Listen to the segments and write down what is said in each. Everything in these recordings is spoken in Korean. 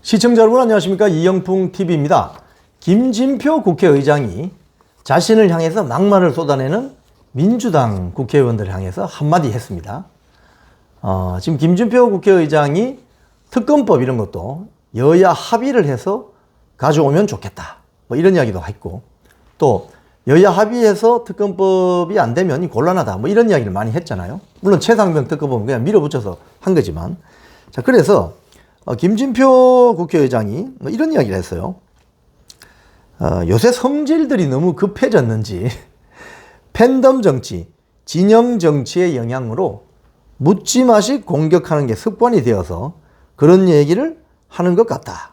시청자 여러분 안녕하십니까 이영풍 TV입니다. 김진표 국회의장이 자신을 향해서 막말을 쏟아내는 민주당 국회의원들을 향해서 한마디 했습니다. 어, 지금 김진표 국회의장이 특검법 이런 것도 여야 합의를 해서 가져오면 좋겠다. 뭐 이런 이야기도 했고 또 여야 합의해서 특검법이 안 되면 이 곤란하다. 뭐 이런 이야기를 많이 했잖아요. 물론 최상병 특검법은 그냥 밀어붙여서 한 거지만 자 그래서 어, 김진표 국회의장이 뭐 이런 이야기를 했어요. 어, 요새 성질들이 너무 급해졌는지 팬덤 정치, 진영 정치의 영향으로 묻지마식 공격하는 게 습관이 되어서 그런 얘기를 하는 것 같다.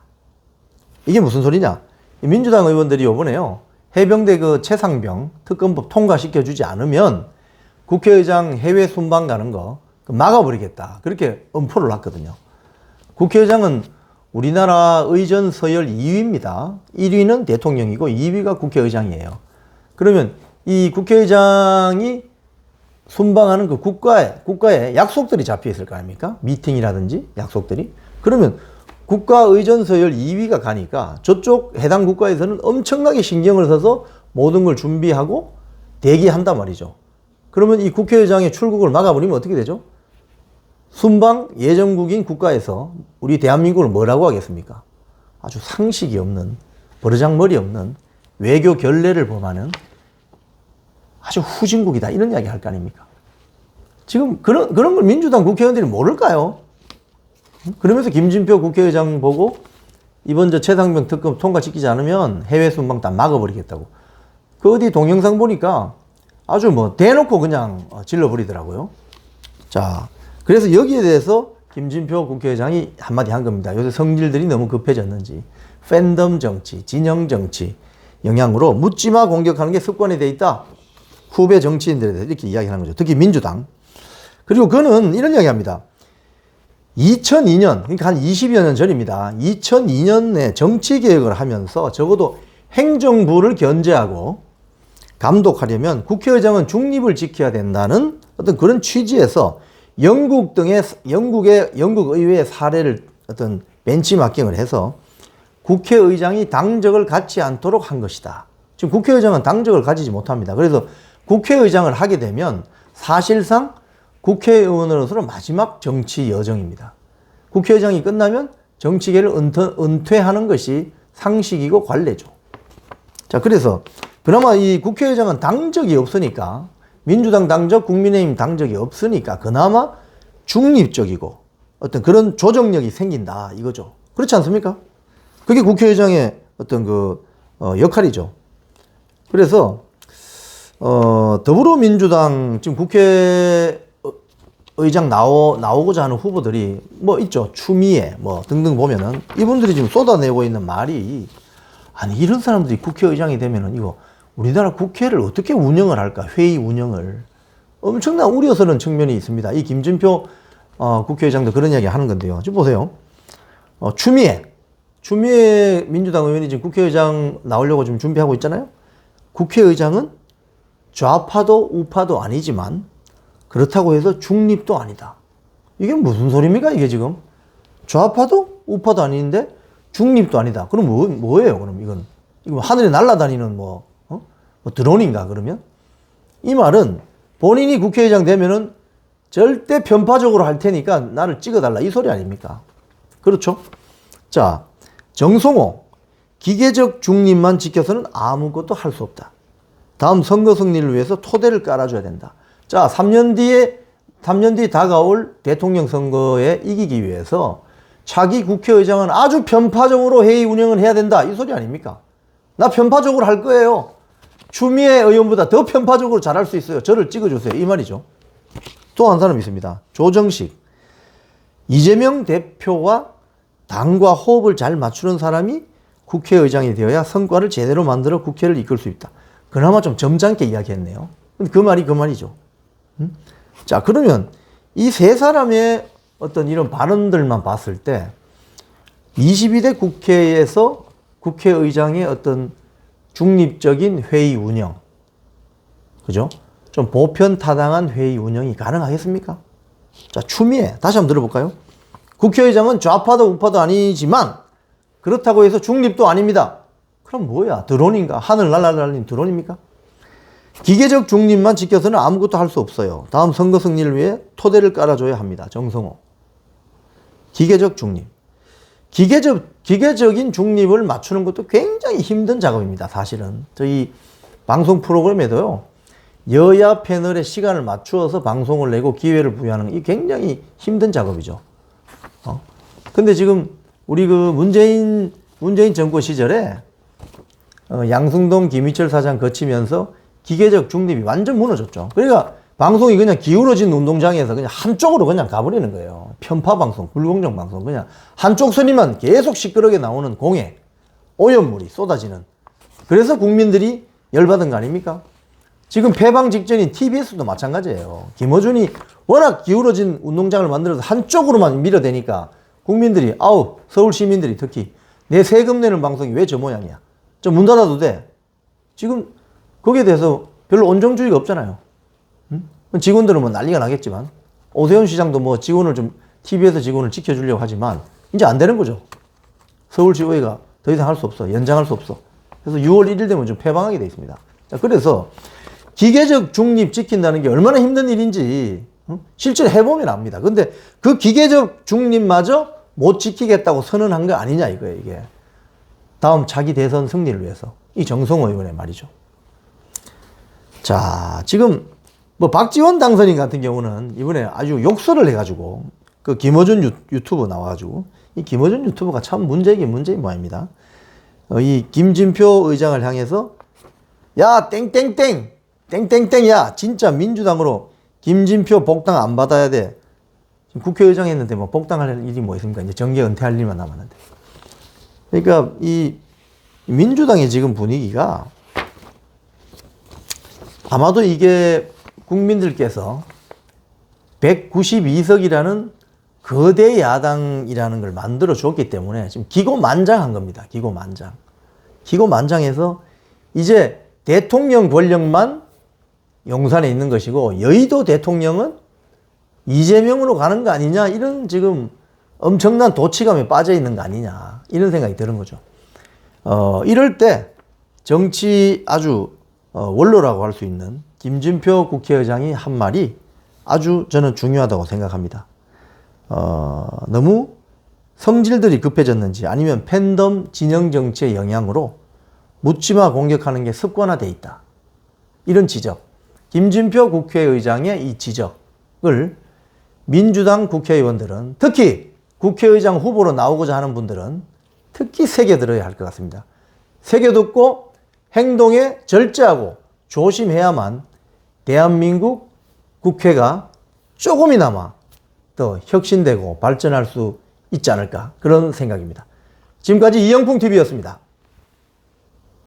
이게 무슨 소리냐? 이 민주당 의원들이 요번에요. 해병대 그 최상병 특검법 통과시켜 주지 않으면 국회의장 해외 순방 가는 거 막아버리겠다. 그렇게 엄포를 놨거든요. 국회의장은 우리나라 의전 서열 2위입니다. 1위는 대통령이고 2위가 국회의장이에요. 그러면 이 국회의장이 순방하는 그 국가에, 국가에 약속들이 잡혀 있을 거 아닙니까? 미팅이라든지 약속들이. 그러면 국가 의전 서열 2위가 가니까 저쪽 해당 국가에서는 엄청나게 신경을 써서 모든 걸 준비하고 대기한단 말이죠. 그러면 이 국회의장의 출국을 막아버리면 어떻게 되죠? 순방 예정국인 국가에서 우리 대한민국을 뭐라고 하겠습니까? 아주 상식이 없는, 버르장머리 없는 외교 결례를 범하는 아주 후진국이다. 이런 이야기 할 거 아닙니까? 지금 그런, 그런 걸 민주당 국회의원들이 모를까요? 그러면서 김진표 국회의장 보고 이번 저 최상병 특검 통과시키지 않으면 해외 순방 다 막아버리겠다고. 그 어디 동영상 보니까 아주 뭐 대놓고 그냥 어, 질러버리더라고요. 자, 그래서 여기에 대해서 김진표 국회의장이 한마디 한 겁니다. 요새 성질들이 너무 급해졌는지 팬덤 정치, 진영 정치 영향으로 묻지마 공격하는 게 습관이 돼 있다. 후배 정치인들에 대해서 이렇게 이야기하는 거죠. 특히 민주당. 그리고 그는 이런 이야기 합니다. 2002년, 그러니까 한 20여 년 전입니다. 2002년에 정치 개혁을 하면서 적어도 행정부를 견제하고 감독하려면 국회의장은 중립을 지켜야 된다는 어떤 그런 취지에서 영국 등의 영국의 영국 의회의 사례를 어떤 벤치마킹을 해서 국회의장이 당적을 갖지 않도록 한 것이다. 지금 국회의장은 당적을 가지지 못합니다. 그래서 국회의장을 하게 되면 사실상 국회의원으로서는 마지막 정치 여정입니다. 국회의장이 끝나면 정치계를 은퇴, 은퇴하는 것이 상식이고 관례죠. 자, 그래서 그나마 이 국회의장은 당적이 없으니까 민주당 당적, 국민의힘 당적이 없으니까 그나마 중립적이고 어떤 그런 조정력이 생긴다 이거죠. 그렇지 않습니까? 그게 국회의장의 어떤 그 어, 역할이죠. 그래서 어, 더불어민주당 지금 국회 의장 나오, 나오고자 하는 후보들이 뭐 있죠. 추미애 뭐 등등 보면은 이분들이 지금 쏟아내고 있는 말이 아니 이런 사람들이 국회의장이 되면은 이거 우리나라 국회를 어떻게 운영을 할까? 회의 운영을 엄청난 우려스러운 측면이 있습니다. 이 김진표 어, 국회의장도 그런 이야기 하는 건데요. 지금 보세요. 어, 추미애 추미애 민주당 의원이 지금 국회의장 나오려고 지금 준비하고 있잖아요. 국회의장은 좌파도 우파도 아니지만 그렇다고 해서 중립도 아니다. 이게 무슨 소리입니까? 이게 지금 좌파도 우파도 아닌데 중립도 아니다. 그럼 뭐 뭐예요? 그럼 이건 이거 하늘에 날아다니는 뭐, 어? 뭐 드론인가 그러면 이 말은 본인이 국회의장 되면은 절대 편파적으로 할 테니까 나를 찍어달라 이 소리 아닙니까? 그렇죠? 자 정성호 기계적 중립만 지켜서는 아무것도 할 수 없다. 다음 선거 승리를 위해서 토대를 깔아줘야 된다. 자, 3년 뒤에 3년 뒤 다가올 대통령 선거에 이기기 위해서 차기 국회의장은 아주 편파적으로 회의 운영을 해야 된다. 이 소리 아닙니까? 나 편파적으로 할 거예요. 추미애 의원보다 더 편파적으로 잘할 수 있어요. 저를 찍어주세요. 이 말이죠. 또 한 사람 있습니다. 조정식. 이재명 대표와 당과 호흡을 잘 맞추는 사람이 국회의장이 되어야 성과를 제대로 만들어 국회를 이끌 수 있다. 그나마 좀 점잖게 이야기했네요. 그 말이 그 말이죠. 음? 자, 그러면 이 세 사람의 어떤 이런 발언들만 봤을 때 22대 국회에서 국회의장의 어떤 중립적인 회의 운영, 그죠? 좀 보편 타당한 회의 운영이 가능하겠습니까? 자, 추미애 다시 한번 들어볼까요? 국회의장은 좌파도 우파도 아니지만 그렇다고 해서 중립도 아닙니다. 그럼 뭐야? 드론인가? 하늘 날아다니는 드론입니까? 기계적 중립만 지켜서는 아무것도 할 수 없어요. 다음 선거 승리를 위해 토대를 깔아줘야 합니다. 정성호. 기계적 중립. 기계적, 기계적인 중립을 맞추는 것도 굉장히 힘든 작업입니다. 사실은. 저희 방송 프로그램에도요. 여야 패널의 시간을 맞추어서 방송을 내고 기회를 부여하는 이 굉장히 힘든 작업이죠. 어? 근데 지금 우리 그 문재인, 문재인 정권 시절에 어, 양승동 김희철 사장 거치면서 기계적 중립이 완전 무너졌죠. 그러니까 방송이 그냥 기울어진 운동장에서 그냥 한쪽으로 그냥 가버리는 거예요. 편파 방송, 불공정 방송, 그냥 한쪽 선이만 계속 시끄럽게 나오는 공해, 오염물이 쏟아지는. 그래서 국민들이 열받은 거 아닙니까? 지금 폐방 직전인 TBS도 마찬가지예요. 김어준이 워낙 기울어진 운동장을 만들어서 한쪽으로만 밀어대니까 국민들이 아우 서울 시민들이 특히 내 세금 내는 방송이 왜 저 모양이야? 좀문 닫아도 돼. 지금 거기에 대해서 별로 온정주의가 없잖아요. 응? 직원들은 뭐 난리가 나겠지만 오세훈 시장도 뭐 직원을 좀 TV에서 직원을 지켜주려고 하지만 이제 안 되는 거죠. 서울지구회가 더 이상 할 수 없어. 연장할 수 없어. 그래서 6월 1일 되면 좀 폐방하게 돼 있습니다. 자, 그래서 기계적 중립 지킨다는 게 얼마나 힘든 일인지 응? 실제로 해보면 압니다. 근데 그 기계적 중립마저 못 지키겠다고 선언한 거 아니냐 이거예요, 이게. 다음 차기 대선 승리를 위해서. 이 정성호 의원의 말이죠. 자, 지금 뭐 박지원 당선인 같은 경우는 이번에 아주 욕설을 해가지고 그 김어준 유, 유튜브 나와가지고 이 김어준 유튜브가 참 문제이긴 문제인 모양입니다. 어, 이 김진표 의장을 향해서 야 땡땡땡 땡땡땡야 진짜 민주당으로 김진표 복당 안 받아야 돼. 지금 국회의장 했는데 뭐 복당할 일이 뭐 있습니까? 이제 정계 은퇴할 일만 남았는데. 그러니까 이 민주당의 지금 분위기가 아마도 이게 국민들께서 192석이라는 거대 야당이라는 걸 만들어 줬기 때문에 지금 기고만장한 겁니다. 기고만장. 기고만장해서 이제 대통령 권력만 용산에 있는 것이고 여의도 대통령은 이재명으로 가는 거 아니냐 이런 지금 엄청난 도치감에 빠져 있는 거 아니냐 이런 생각이 드는 거죠. 어, 이럴 때 정치 아주 어, 원로라고 할 수 있는 김진표 국회의장이 한 말이 아주 저는 중요하다고 생각합니다. 어, 너무 성질들이 급해졌는지 아니면 팬덤 진영 정치의 영향으로 묻지마 공격하는 게 습관화돼 있다. 이런 지적. 김진표 국회의장의 이 지적을 민주당 국회의원들은 특히 국회의장 후보로 나오고자 하는 분들은 특히 새겨들어야 할 것 같습니다. 새겨듣고 행동에 절제하고 조심해야만 대한민국 국회가 조금이나마 더 혁신되고 발전할 수 있지 않을까 그런 생각입니다. 지금까지 이영풍 TV였습니다.